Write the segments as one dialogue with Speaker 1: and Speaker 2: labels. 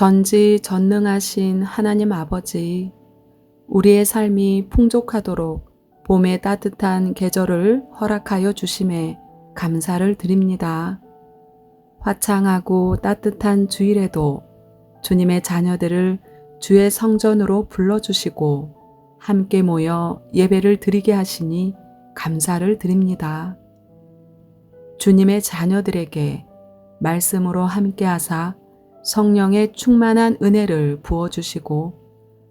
Speaker 1: 전지 전능하신 하나님 아버지, 우리의 삶이 풍족하도록 봄의 따뜻한 계절을 허락하여 주심에 감사를 드립니다. 화창하고 따뜻한 주일에도 주님의 자녀들을 주의 성전으로 불러주시고 함께 모여 예배를 드리게 하시니 감사를 드립니다. 주님의 자녀들에게 말씀으로 함께 하사 성령의 충만한 은혜를 부어주시고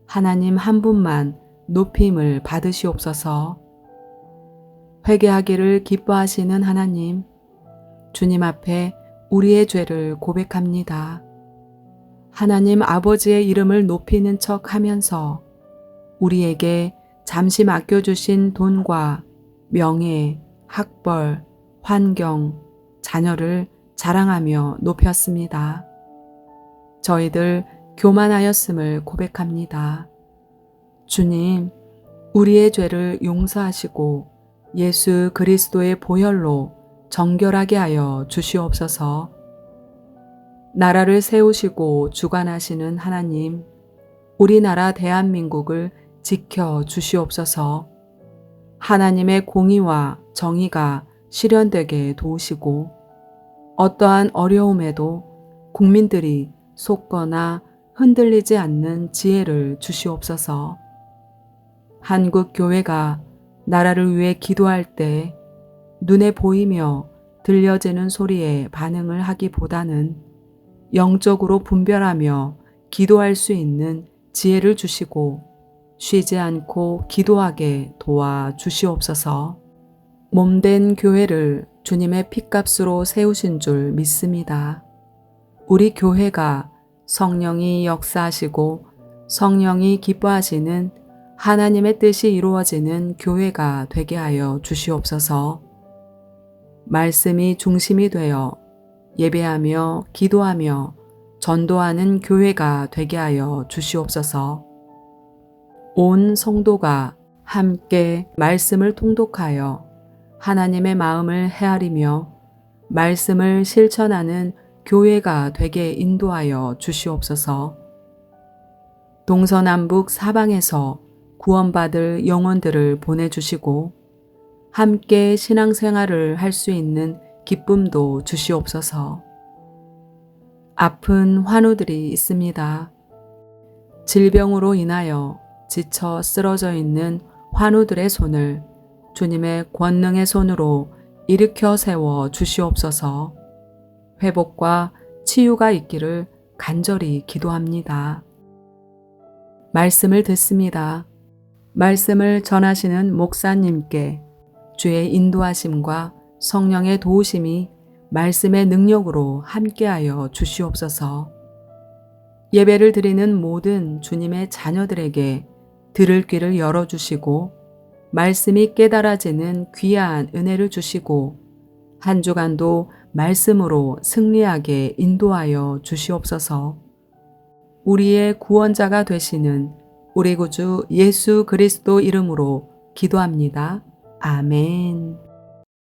Speaker 1: 하나님 한 분만 높임을 받으시옵소서 회개하기를 기뻐하시는 하나님, 주님 앞에 우리의 죄를 고백합니다. 하나님 아버지의 이름을 높이는 척 하면서 우리에게 잠시 맡겨주신 돈과 명예, 학벌, 환경, 자녀를 자랑하며 높였습니다. 저희들 교만하였음을 고백합니다. 주님, 우리의 죄를 용서하시고 예수 그리스도의 보혈로 정결하게 하여 주시옵소서. 나라를 세우시고 주관하시는 하나님, 우리나라 대한민국을 지켜 주시옵소서. 하나님의 공의와 정의가 실현되게 도우시고 어떠한 어려움에도 국민들이 속거나 흔들리지 않는 지혜를 주시옵소서. 한국 교회가 나라를 위해 기도할 때 눈에 보이며 들려지는 소리에 반응을 하기보다는 영적으로 분별하며 기도할 수 있는 지혜를 주시고 쉬지 않고 기도하게 도와 주시옵소서. 몸된 교회를 주님의 핏값으로 세우신 줄 믿습니다. 우리 교회가 성령이 역사하시고 성령이 기뻐하시는 하나님의 뜻이 이루어지는 교회가 되게 하여 주시옵소서. 말씀이 중심이 되어 예배하며 기도하며 전도하는 교회가 되게 하여 주시옵소서. 온 성도가 함께 말씀을 통독하여 하나님의 마음을 헤아리며 말씀을 실천하는 교회가 되게 인도하여 주시옵소서. 동서남북 사방에서 구원받을 영혼들을 보내주시고 함께 신앙생활을 할 수 있는 기쁨도 주시옵소서. 아픈 환우들이 있습니다. 질병으로 인하여 지쳐 쓰러져 있는 환우들의 손을 주님의 권능의 손으로 일으켜 세워 주시옵소서. 회복과 치유가 있기를 간절히 기도합니다. 말씀을 듣습니다. 말씀을 전하시는 목사님께 주의 인도하심과 성령의 도우심이 말씀의 능력으로 함께하여 주시옵소서. 예배를 드리는 모든 주님의 자녀들에게 들을 귀를 열어주시고 말씀이 깨달아지는 귀한 은혜를 주시고 한 주간도 말씀으로 승리하게 인도하여 주시옵소서. 우리의 구원자가 되시는 우리 구주 예수 그리스도 이름으로 기도합니다. 아멘.